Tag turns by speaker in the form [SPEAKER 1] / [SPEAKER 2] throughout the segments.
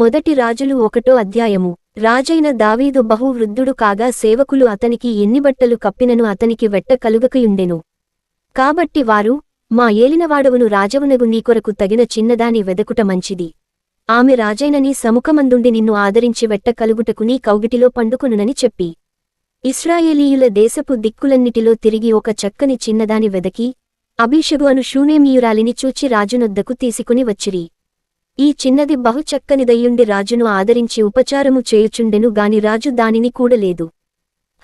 [SPEAKER 1] మొదటి రాజులు ఒకటో అధ్యాయము. రాజైన దావీదు బహు వృద్ధుడు కాగా సేవకులు అతనికి ఎన్ని బట్టలు కప్పినను అతనికి వెట్ట కలుగకయుండెను. కాబట్టి వారు మా ఏలినవాడవును రాజవునగు నీకొరకు తగిన చిన్నదాని వెదకుట మంచిది. ఆమె రాజైనని సముఖమందుండి నిన్ను ఆదరించి వెట్ట కలుగుటకు నీ కౌగిటిలో పండుకొనునని చెప్పి. ఇస్రాయేలీయుల దేశపు దిక్కులన్నిటిలో తిరిగి ఒక చక్కని చిన్నదాని వెదకి అభిషగు అను శూనేమియురాలిని చూచి రాజునొద్దకు తీసుకుని వచ్చిరి. ఈ చిన్నది బహు చక్కనిదయ్యుండి రాజును ఆదరించి ఉపచారము చేయుచుండెను గాని రాజు దానిని కూడలేదు.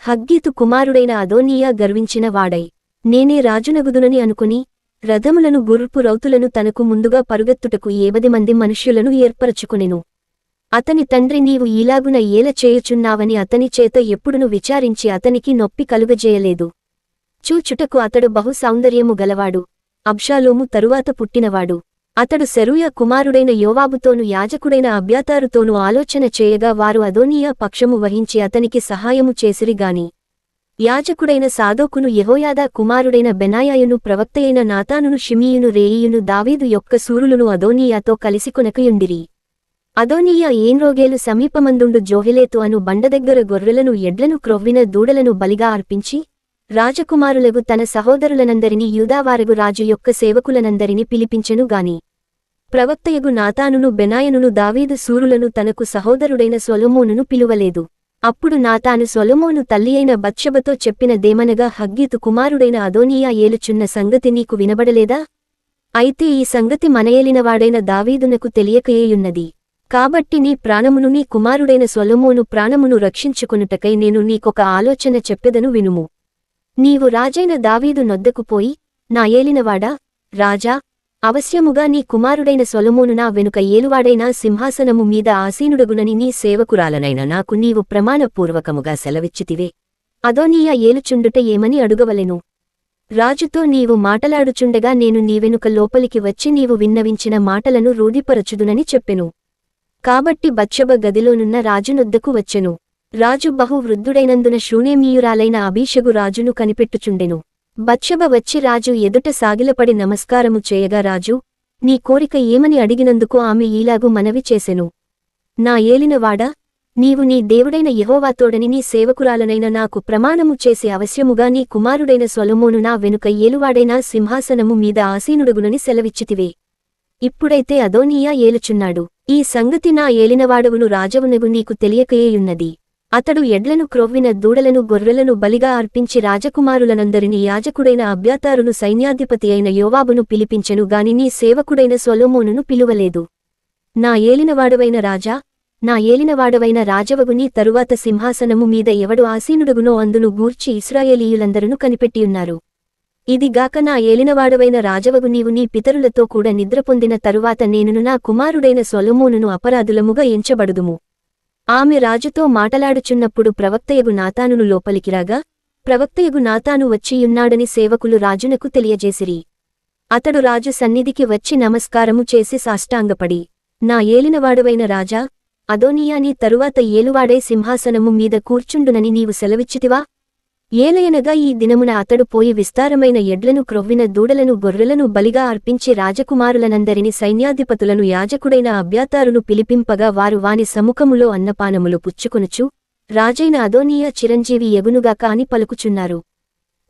[SPEAKER 1] హగ్గీతు కుమారుడైన అదోనియా గర్వించిన వాడై నేనే రాజునగుదునని అనుకుని రథములను గుర్పు రౌతులను తనకు ముందుగా పరుగెత్తుటకు ఏవది మంది మనుష్యులను ఏర్పరచుకునెను. అతని తండ్రి నీవు ఈలాగున ఏల చేయుచున్నావని అతని చేత ఎప్పుడును విచారించి అతనికి నొప్పి కలుగజేయలేదు. చూచుటకు అతడు బహు సౌందర్యము గలవాడు అబ్షాలోము తరువాత పుట్టినవాడు. అతడు సెరూయ కుమారుడైన యోవాబుతోను యాజకుడైన అభ్యతారుతోనూ ఆలోచన చేయగా వారు అదోనియా పక్షము వహించి అతనికి సహాయము చేసిరిగాని యాజకుడైన సాదోకును యహోయాదా కుమారుడైన బెనాయాయును ప్రవక్తయైన నాతానును షిమీయును రేయియును దావీదు యొక్క సూరులను అదోనియాతో కలిసికొనకయుండిరి అదోనియా ఏంరోగేలు సమీపమందుండు జోహిలేతు అను బండదగ్గర గొర్రెలను ఎడ్లను క్రొవ్విన దూడలను బలిగా అర్పించి రాజకుమారులగు తన సహోదరులనందరినీ యూదావారగు రాజు యొక్క సేవకులనందరినీ పిలిపించెనుగాని ప్రవక్తయగు నాతానును బెనాయనును దావీదు సూరులను తనకు సహోదరుడైన సొలమోనును పిలువలేదు. అప్పుడు నాతాను సొలొమోను తల్లియైన బత్షబతో చెప్పిన దేమనగా హగ్గీతు కుమారుడైన అదోనియా ఏలుచున్న సంగతి నీకు వినబడలేదా? అయితే ఈ సంగతి మనయేలినవాడైన దావీదునకు తెలియకయేయున్నది. కాబట్టి నీ ప్రాణమును నీ కుమారుడైన సొలమోను ప్రాణమును రక్షించుకునుటకై నేను నీకొక ఆలోచన చెప్పెదను వినుము. నీవు రాజైన దావీదు నొద్దకు పోయి నా ఏలినవాడా? రాజా అవశ్యముగా నీ కుమారుడైన సొలమోను నా వెనుక ఏలువాడైన సింహాసనము మీద ఆసీనుడగునని నీ సేవకురాలనైన నాకు నీవు ప్రమాణపూర్వకముగా సెలవిచ్చితివే. అదోనీయ ఏలుచుండుట ఏమని అడుగవలెను? రాజుతో నీవు మాటలాడుచుండగా నేను నీ వెనుక లోపలికి వచ్చి నీవు విన్నవించిన మాటలను రూఢిపరచుదునని చెప్పెను. కాబట్టి బచ్చబ గదిలోనున్న రాజునొద్దకు వచ్చెను. రాజు బహు వృద్ధుడైనందున శూనేమీయురాలైన అభీషగు రాజును కనిపెట్టుచుండెను. బచ్చబ వచ్చి రాజు ఎదుట సాగిలపడి నమస్కారము చేయగా రాజు నీ కోరిక ఏమని అడిగినందుకు ఆమె ఈలాగు మనవి చేసెను? నా ఏలినవాడా నీవు నీ దేవుడైన యహోవాతోడని నీ సేవకురాలనైన నాకు ప్రమాణము చేసి అవశ్యముగా నీ కుమారుడైన స్వలమోను నా వెనుక ఏలువాడైన సింహాసనము మీద ఆసీనుడుగునని సెలవిచ్చితివే. ఇప్పుడైతే అదోనీయా ఏలుచున్నాడు. ఈ సంగతి నా ఏలినవాడవును రాజవునగు నీకు తెలియకయేయున్నది. అతడు ఎడ్లను క్రొవ్విన దూడలను గొర్రెలను బలిగా అర్పించి రాజకుమారులనందరినీ యాజకుడైన అభ్యాతారును సైన్యాధిపతి అయిన యోవాబును పిలిపించెను గాని నీ సేవకుడైన సొలొమోనును పిలువలేదు. నా ఏలినవాడవైన రాజా నా ఏలినవాడవైన రాజవగుని తరువాత సింహాసనము మీద ఎవడు ఆసీనుడుగునో అందును గూర్చి ఇస్రాయేలీయులందరూ కనిపెట్టియున్నారు. ఇదిగాక నా ఏలినవాడవైన రాజవగు నీవు నీ పితరులతో కూడా నిద్రపొందిన తరువాత నేనును నా కుమారుడైన సొలొమోనును అపరాధులముగా ఎంచబడుదుము. ఆమె రాజుతో మాటలాడుచున్నప్పుడు ప్రవక్తయగు నాతానును లోపలికిరాగా ప్రవక్తయగు నాతాను వచ్చియున్నాడని సేవకులు రాజునకు తెలియజేసిరి. అతడు రాజు సన్నిధికి వచ్చి నమస్కారము చేసి సాష్టాంగపడి నా ఏలినవాడువైన రాజా అదోనియాని తరువాత ఏలువాడై సింహాసనము మీద కూర్చుండునని నీవు సెలవిచ్చితివా? ఏలయనగా ఈ దినమున అతడు పోయి విస్తారమైన ఎడ్లను క్రొవ్విన దూడలను గొర్రెలను బలిగా అర్పించి రాజకుమారులనందరిని సైన్యాధిపతులను యాజకుడైన అభ్యాతారును పిలిపింపగా వారు వాని సముఖములో అన్నపానములు పుచ్చుకొనుచు రాజైన అదోనీయ చిరంజీవి ఎగునుగాక అని పలుకుచున్నారు.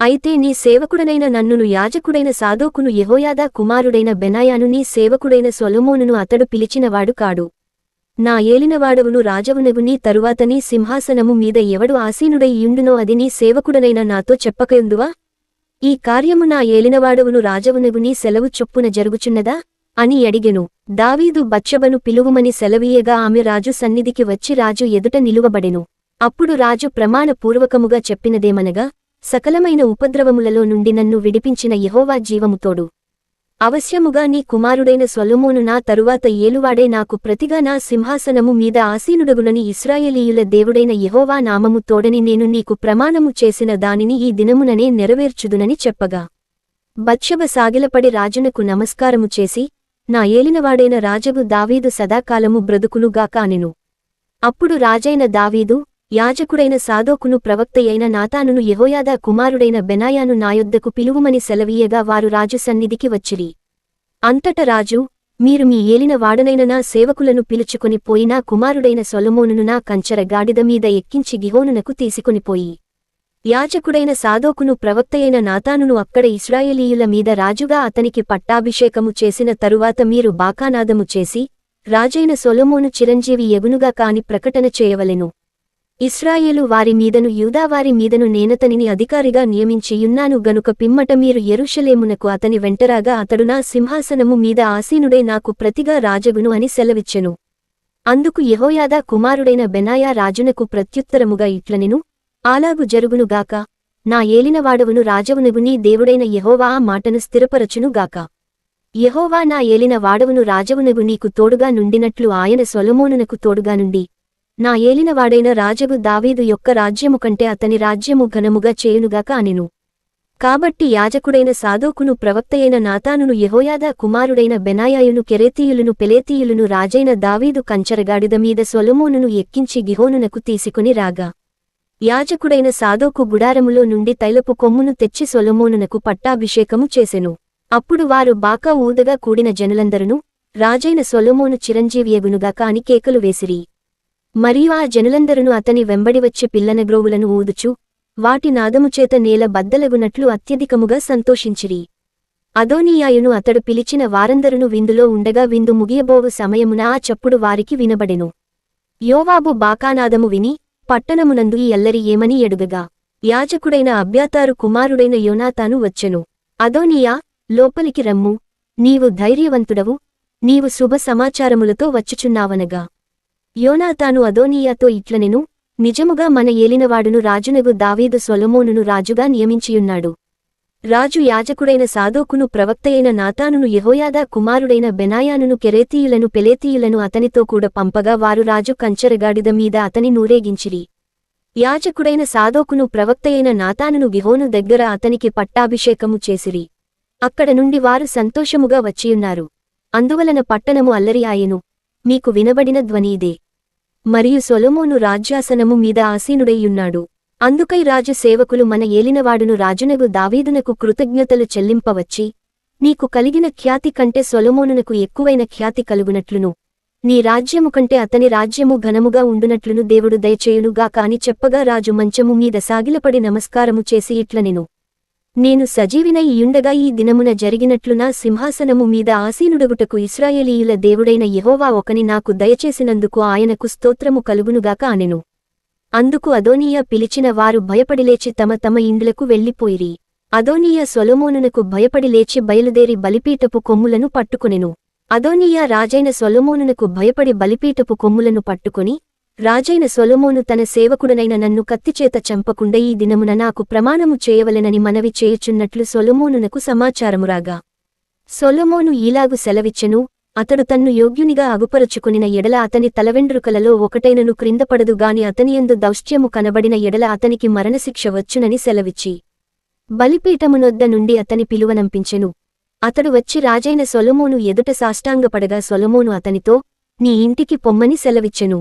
[SPEAKER 1] అయితే నీ సేవకుడనైన నన్నును యాజకుడైన సాధోకును యహోయాదా కుమారుడైన బెనాయాను నీ సేవకుడైన సొలమోనును అతడు పిలిచినవాడు కాడు. నా ఏలినవాడవును రాజవునగు నీ తరువాత నీ సింహాసనము మీద ఎవడు ఆసీనుడై యుండునో అది నీ సేవకుడనైన నాతో చెప్పకయుందువా? ఈ కార్యము నా ఏలినవాడవును రాజవునగు నీ సెలవు చొప్పున జరుగుచున్నదా? అని అడిగెను. దావీదు బచ్చబను పిలువుమని సెలవీయగా ఆమె రాజు సన్నిధికి వచ్చి రాజు ఎదుట నిలువబడెను. అప్పుడు రాజు ప్రమాణపూర్వకముగా చెప్పినదేమనగా సకలమైన ఉపద్రవములలో నుండి నన్ను విడిపించిన యహోవా జీవముతోడు. అవశ్యముగా నీ కుమారుడైన స్వలుమోను నా తరువాత ఏలువాడే నాకు ప్రతిగా నా సింహాసనము మీద ఆసీనుడగునని ఇస్రాయేలీయుల దేవుడైన యెహోవా నామము తోడని నేను నీకు ప్రమాణము చేసిన దానిని ఈ దినముననే నెరవేర్చుదునని చెప్పగా. బత్షబ సాగిలపడి రాజునకు నమస్కారము చేసి నా ఏలినవాడైన రాజగు దావీదు సదాకాలము బ్రతుకునుగాక అనెను. అప్పుడు రాజైన దావీదు యాజకుడైన సాదోకును ప్రవక్తయైన నాతానును యహోయాదా కుమారుడైన బెనాయాను నాయొద్దకు పిలువుమని సెలవీయగా వారు రాజు సన్నిధికి వచ్చిరి. అంతట రాజు మీరు మీ ఏలిన వాడనైన నా సేవకులను పిలుచుకొని పోయినా కుమారుడైన సొలమోనును నా కంచర గాడిద మీద ఎక్కించి గిహోనునకు తీసుకునిపోయి యాజకుడైన సాదోకును ప్రవక్తయైన నాతానును అక్కడ ఇస్రాయేలీయుల మీద రాజుగా అతనికి పట్టాభిషేకము చేసిన తరువాత మీరు బాకానాదము చేసి రాజైన సొలమోను చిరంజీవి ఎగునుగా కాని ప్రకటన చేయవలెను. ఇస్రాయేలు వారి మీదను యూదావారి మీదను నేనతనిని అధికారిగా నియమించియున్నాను గనుక పిమ్మట మీరు ఎరుషలేమునకు అతని వెంటరాగా అతడు నా సింహాసనము మీద ఆసీనుడై నాకు ప్రతిగా రాజగును అని సెలవిచ్చెను. అందుకు యహోయాదా కుమారుడైన బెనాయా రాజునకు ప్రత్యుత్తరముగా ఇట్లనెను అలాగు జరుగునుగాక నా ఏలినవాడవును రాజవునగు నీ దేవుడైన యహోవా ఆ మాటను స్థిరపరచునుగాక యహోవా నా ఏలిన వాడవును రాజవునగు నీకు తోడుగా నుండినట్లు ఆయన సొలమోనునకు తోడుగా నుండి. నా ఏలినవాడైన రాజగు దావీదు యొక్క రాజ్యము కంటే అతని రాజ్యము ఘనముగా చేయునుగాక అనెను. కాబట్టి యాజకుడైన సాధోకును ప్రవక్తయైన నాతానును యహోయాదా కుమారుడైన బెనాయాయును కెరేతీయులను పెలేతీయులను రాజైన దావీదు కంచరగాడిద మీద సొలొమోనును ఎక్కించి గిహోనునకు తీసుకుని రాగా. యాజకుడైన సాధోకు గుడారములో నుండి తైలపు కొమ్మును తెచ్చి సొలమోనునకు పట్టాభిషేకము చేసెను. అప్పుడు వారు బాకా ఊదగా కూడిన జనులందరును రాజైన సొలమోను చిరంజీవియగునుగాక అని కేకలు వేసిరి. మరియు ఆ జనులందరును అతని వెంబడి వచ్చే పిల్లనగ్రోవులను ఊదుచు వాటి నాదముచేత నేల బద్దలగునట్లు అత్యధికముగా సంతోషించిరి. అదోనీయాయును అతడు పిలిచిన వారందరును విందులో ఉండగా విందు ముగియబోవు సమయమున ఆ చప్పుడు వారికి వినబడెను. యోవాబు బాకానాదము విని పట్టణమునందు ఈ అల్లరి ఏమని ఎడుగగా యాజకుడైన అభ్యాతారు కుమారుడైన యోనాతాను వచ్చెను. అదోనియా లోపలికి రమ్ము నీవు ధైర్యవంతుడవు నీవు శుభ సమాచారములతో వచ్చుచున్నావనగా. యోనాతాను అదోనీయాతో ఇట్లనెను నిజముగా మన ఏలినవాడును రాజునగు దావీదు సొలమోనును రాజుగా నియమించియున్నాడు. రాజు యాజకుడైన సాదోకును ప్రవక్తయైన నాతానును యహోయాదా కుమారుడైన బెనాయానును కెరేతీయులను పెలేతీయులను అతనితో కూడా పంపగా వారు రాజు కంచరగాడిద మీద అతని నూరేగించిరి. యాజకుడైన సాదోకును ప్రవక్తయైన నాతానును గిహోను దగ్గర అతనికి పట్టాభిషేకము చేసిరి. అక్కడ నుండి వారు సంతోషముగా వచ్చియున్నారు. అందువలన పట్టణము అల్లరి ఆయెను. మీకు వినబడిన ధ్వనీదే మరియు సొలమోను రాజ్యాసనము మీద ఆసీనుడైయున్నాడు అందుకై రాజు సేవకులు మన ఏలినవాడును రాజునగు దావీదునకు కృతజ్ఞతలు చెల్లింపవచ్చి నీకు కలిగిన ఖ్యాతి కంటే సొలమోనునకు ఎక్కువైన ఖ్యాతి కలుగునట్లును. నీ రాజ్యము కంటే అతని రాజ్యము ఘనముగా ఉండునట్లును దేవుడు దయచేయునుగా కాని చెప్పగా రాజు మంచము మీద సాగిలపడి నమస్కారము చేసి ఇట్లనెను. నేను సజీవినై యుండగా ఈ దినమున జరిగినట్లు నా సింహాసనము మీద ఆసీనుడగుటకు ఇస్రాయేలీయుల దేవుడైన యెహోవా ఒకని నాకు దయచేసినందుకు ఆయనకు స్తోత్రము కలుగునుగాక అనెను. అందుకు అదోనీయ పిలిచిన వారు భయపడి లేచి తమ తమ ఇండ్లకు వెళ్ళిపోయిరి. అదోనీయ సొలమోనునకు భయపడి లేచి బయలుదేరి బలిపీటపు కొమ్ములను పట్టుకొనెను. అదోనీయ రాజైన సొలమోనునకు భయపడి బలిపీటపు కొమ్ములను పట్టుకుని రాజైన సొలమోను తన సేవకుడనైన నన్ను కత్తిచేత చంపకుండా ఈ దినమున నాకు ప్రమాణము చేయవలెనని మనవి చేయుచున్నట్లు సొలమోనునకు సమాచారమురాగా. సొలమోను ఈలాగు సెలవిచ్చెను అతడు తన్ను యోగ్యునిగా అగుపరుచుకునిన ఎడల అతని తలవెండ్రుకలలో ఒకటైనను క్రిందపడదు గాని అతనియందు దౌష్ట్యము కనబడిన ఎడల అతనికి మరణశిక్ష వచ్చునని సెలవిచ్చి. బలిపీఠమునొద్ద నుండి అతని పిలువనంపించెను. అతడు వచ్చి రాజైన సొలమోను ఎదుట సాష్టాంగపడగా సొలమోను అతనితో నీ ఇంటికి పొమ్మని సెలవిచ్చెను.